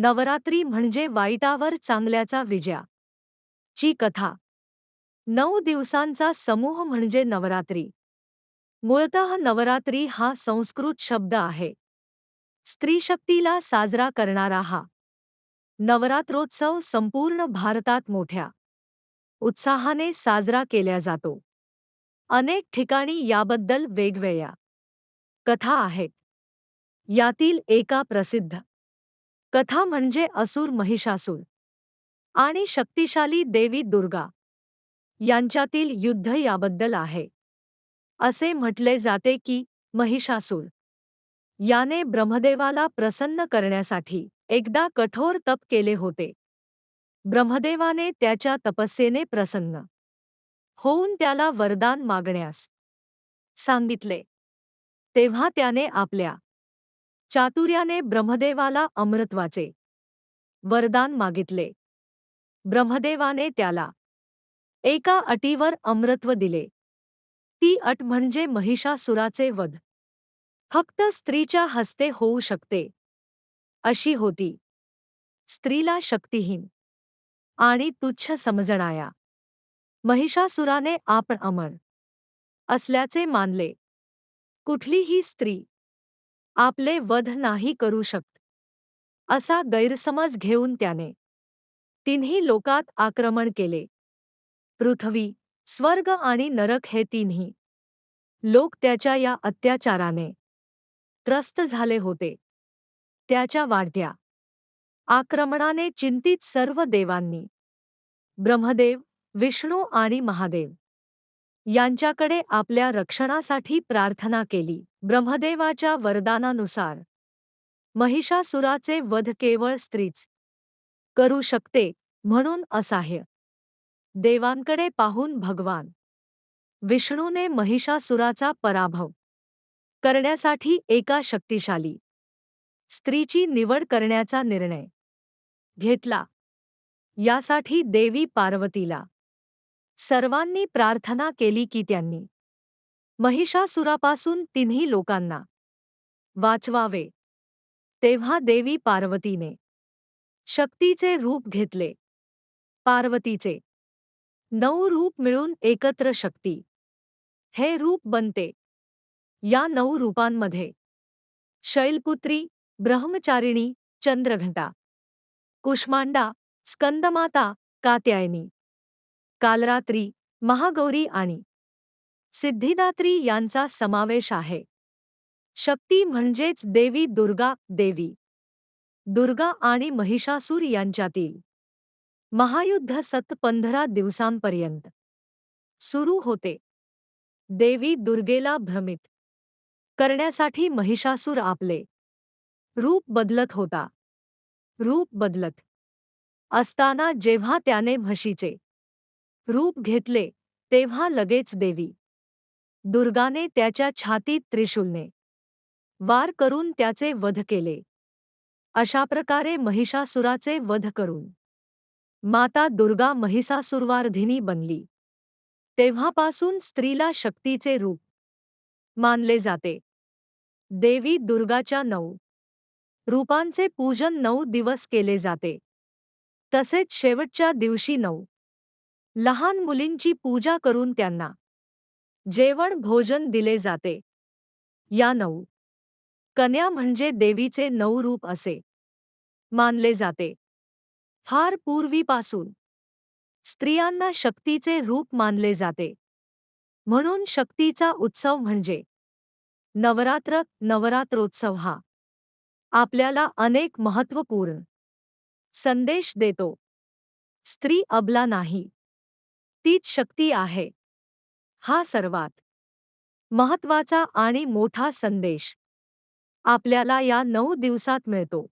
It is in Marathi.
नवरात्री म्हणजे वाईटावर चांगल्याचा विजया. ची कथा. नऊ दिवसांचा समूह म्हणजे नवरात्री. मूळतः नवरात्री हा संस्कृत शब्द आहे. स्त्रीशक्तीला साजरा करणारा हा. नवरात्रोत्सव संपूर्ण भारतात मोठ्या. उत्साहाने साजरा केला जातो. अनेक ठिकाणी याबद्दल वेगवेगळ्या. कथा आहेत. यातील एका प्रसिद्ध कथा म्हणजे असुर महिषासूर. आणि शक्तिशाली देवी दुर्गा. यांच्यातील युद्ध याबद्दल आहे. असे म्हटले जाते की महिषासूर. याने ब्रह्मदेवाला प्रसन्न करण्यासाठी एकदा कठोर तप केले होते. ब्रह्मदेवाने त्याच्या तपस्येने प्रसन्न. होऊन त्याला वरदान मागण्यास सांगितले. तेव्हा त्याने आपल्या चातुर्याने ब्रह्मदेवाला अमृत्वाचे वरदान मागितले. ब्रह्मदेवाने त्याला एका अटीवर अमृत्व दिले. ती अट म्हणजे महिषासुराचे वध. फक्त स्त्रीच्या हस्ते होऊ शकते. अशी होती. स्त्रीला शक्तिहीन आणि तुच्छ समजणाया. महिषासुराने आपण अमर असल्याचे मानले. कुठलीही स्त्री आपले वध नाही करू शकत. असा गैरसमज घेऊन त्याने तिन्ही लोकात आक्रमण केले. पृथ्वी स्वर्ग आणि नरक हे तिन्ही लोक त्याच्या या अत्याचाराने त्रस्त झाले होते. त्याच्या वाढत्या आक्रमणाने चिंतित सर्व देवांनी ब्रह्मदेव विष्णू आणि महादेव यांच्याकडे आपल्या रक्षणासाठी प्रार्थना केली. ब्रह्मदेवाच्या वरदानानुसार. महिषासुराचे वध केवळ स्त्रीच करू शकते म्हणून असाह्य. देवांकडे पाहून भगवान. विष्णूने महिषासुराचा पराभव करण्यासाठी एका शक्तिशाली स्त्रीची निवड करण्याचा निर्णय घेतला. यासाठी देवी पार्वतीला सर्वांनी प्रार्थना केली की त्यांनी. महिषासुरापासून तिन्ही लोकांना. वाचवावे. तेव्हा देवी पार्वतीने. शक्तीचे रूप घेतले. पार्वतीचे. नऊ रूप मिळून एकत्र शक्ती. हे रूप बनते. या नऊ रूपांमध्ये. शैलपुत्री ब्रह्मचारिणी चंद्रघंटा. कुष्मांडा स्कंदमाता कात्यायनी. कालरात्री महागौरी आणि सिद्धिदात्री यांचा समावेश आहे. शक्ती म्हणजेच देवी दुर्गा देवी. दुर्गा आणि महिषासूर यांच्यातील महायुद्ध सत पंधरा दिवसांपर्यंत सुरू होते. देवी दुर्गेला भ्रमित करण्यासाठी महिषासूर आपले रूप बदलत होता. रूप बदलत असताना जेव्हा त्याने म्हशीचे रूप घेतले तेव्हा लगेच देवी. दुर्गाने त्याच्या छातीत त्रिशूलने वार करून त्याचे वध केले. अशा प्रकारे महिषासुराचे वध करून. माता दुर्गा महिषासुरवार्धिनी बनली. तेव्हापासून स्त्रीला शक्तीचे रूप मानले जाते. देवी दुर्गाच्या नऊ रूपांचे पूजन नऊ दिवस केले जाते. तसेच शेवटच्या दिवशी नऊ लहान मुलींची पूजा करून त्यांना. जेवण भोजन दिले जाते. या नऊ. कन्या म्हणजे देवीचे नऊ रूप असे. मानले जाते. फार पूर्वीपासून. स्त्रियांना शक्तीचे रूप मानले जाते. म्हणून शक्तीचा उत्सव म्हणजे. नवरात्र नवरात्रोत्सव हा. आपल्याला अनेक महत्त्वपूर्ण. संदेश देतो. स्त्री अबला नाही. तीच शक्ती आहे. हा सर्वात महत्त्वाचा आणि मोठा संदेश आपल्याला या नऊ दिवसात मिळतो.